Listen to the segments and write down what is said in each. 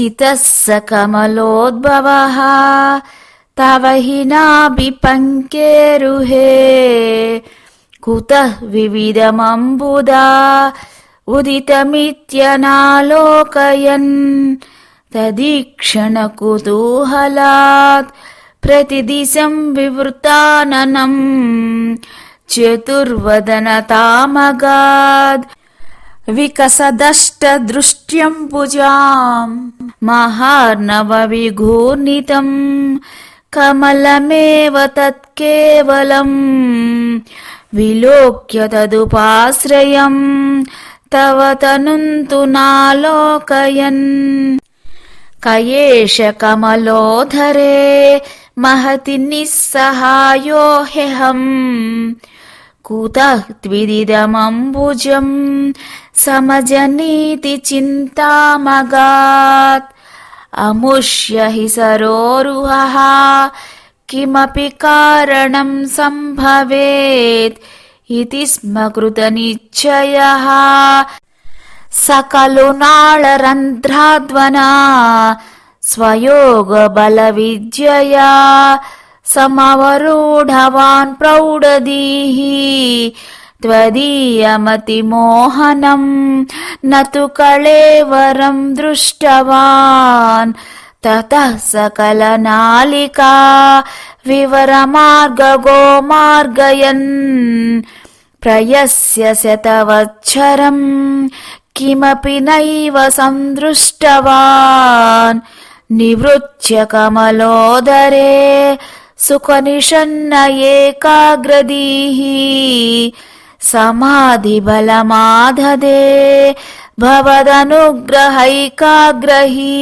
स्थितः स कमलोद्भवः तव हि नाभिपङ्केरुहे कुतः विविधमम्बुदा उदितमित्यनालोकयन् तदीक्षणकुतूहलात् प्रतिदिशं विवृताननम् चतुर्वदनतामगाद् विकसदष्टदृष्ट्यम्बुजाम् महार्णवविघूर्णितम् कमलमेव तत्केवलम् विलोक्य तदुपाश्रयम् तव तनुन्तु नालोकयन् क एष कमलोधरे महति निःसहायो ह्यहम् कुतः त्विदिदमम्बुजम् समजनीति चिन्तामगात् अमुष्य हि सरोरुहः किमपि कारणं सम्भवेत् इति स्म कृतनिश्चयः स खलु नाळरन्ध्राध्वना स्वयोगबलविद्यया समवरूढवान् प्रौढदीः त्वदीयमतिमोहनम् न तु कळेवरं दृष्टवान् ततः सकलनालिका विवरमार्गगो मार्गयन् प्रयस्य शतवच्छरम् किमपि नैव सन्दृष्टवान् निवृत्य कमलोदरे सुखनिषन्न एकाग्रदीः समाधिबलमाधदे भवदनुग्रहैकाग्रही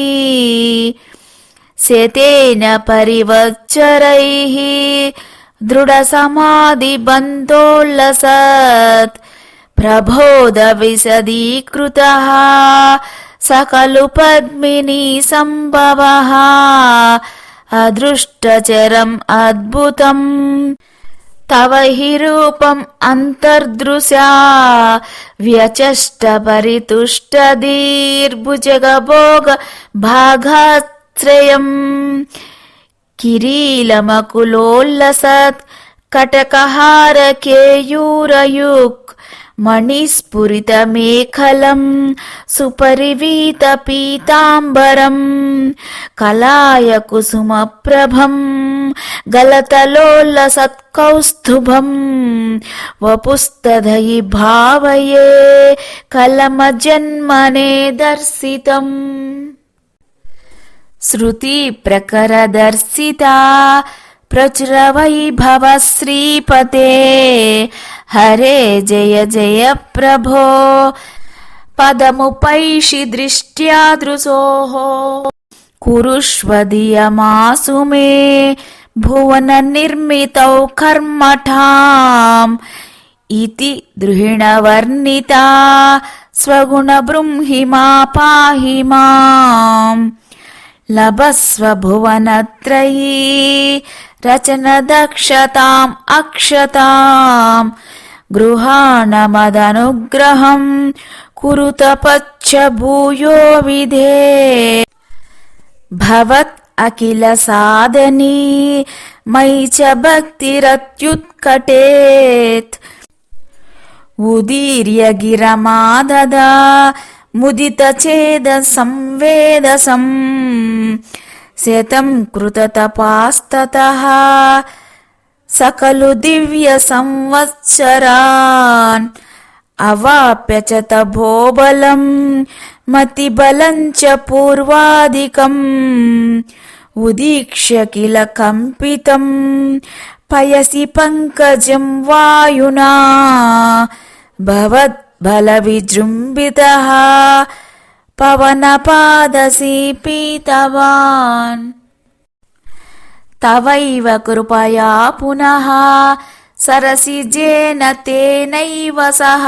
शतेन परिवच्चरैः दृढसमाधिबन्धोल्लसत् प्रबोधविशदीकृतः स खलु पद्मिनी सम्भवः అదృష్టచరం అద్భుతం. తవ హి రూపం అంతర్దృశా వ్యచష్ట పరితుష్ట దీర్భుజగభోగ భాగాశ్రయం. కిరీలమకులోల్లసత్ కటకహార కేయూరయుక్ मणिस्फुरितमेखलम् सुपरिवीतपीताम्बरम् कलायकुसुमप्रभम् गलतलोल्लसत्कौस्तुभम् वपुस्तधयि भावये कलमजन्मने दर्शितम् श्रुतिप्रकरदर्शिता प्रचुरवैभव श्रीपते హరే జయ జయ ప్రభో. పదముపైషి దృష్ట్యా దృశో కురుష్వదియమాసు మే భువన నిర్మితౌ కర్మఠాం. ఇతి దృహిణవర్ణిత స్వగుణ బృంహి మా పాహి మాం. లభస్వ భువనత్రయీ రచన దక్షతాం అక్షతాం. గృహాణమదనుగ్రహం కురుతపచ్చ భూయో విధే. భవత్ అఖిల సాధనీ మై చ భక్తిరత్యుత్కటేత్. ఉదీర్య గిరమాదదా ముదిత చేద సంవేదసం. శతం కృతతపాస్తత సకలు దివ్య సంవత్సరాన్ అవాప్యచత భోబలం మతిబలంచ పూర్వాదికం ఉదీక్ష్య కిల కంపితం పయసి పంకజం వాయునా భవద్బల విజృంభిత పవనపాదసీ పీతవాన్ తవైవ కృపయా పునః సరసిజేన తేనైవ సహ.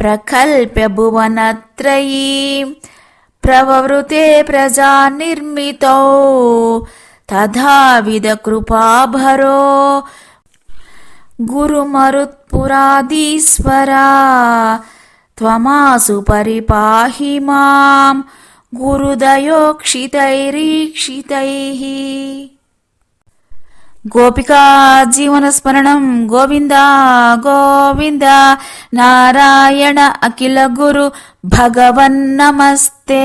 ప్రకల్ప్య భువనత్రయీ ప్రవృతే ప్రజా నిర్మితౌ తథావిధ కృపాభరో గురుమరుత్పురాదీశ్వరా త్వమాసు పరిపాహి మాం. జీవనస్మరణం గోవింద గోవింద నారాయణ అఖిల గురు భగవన్ నమస్తే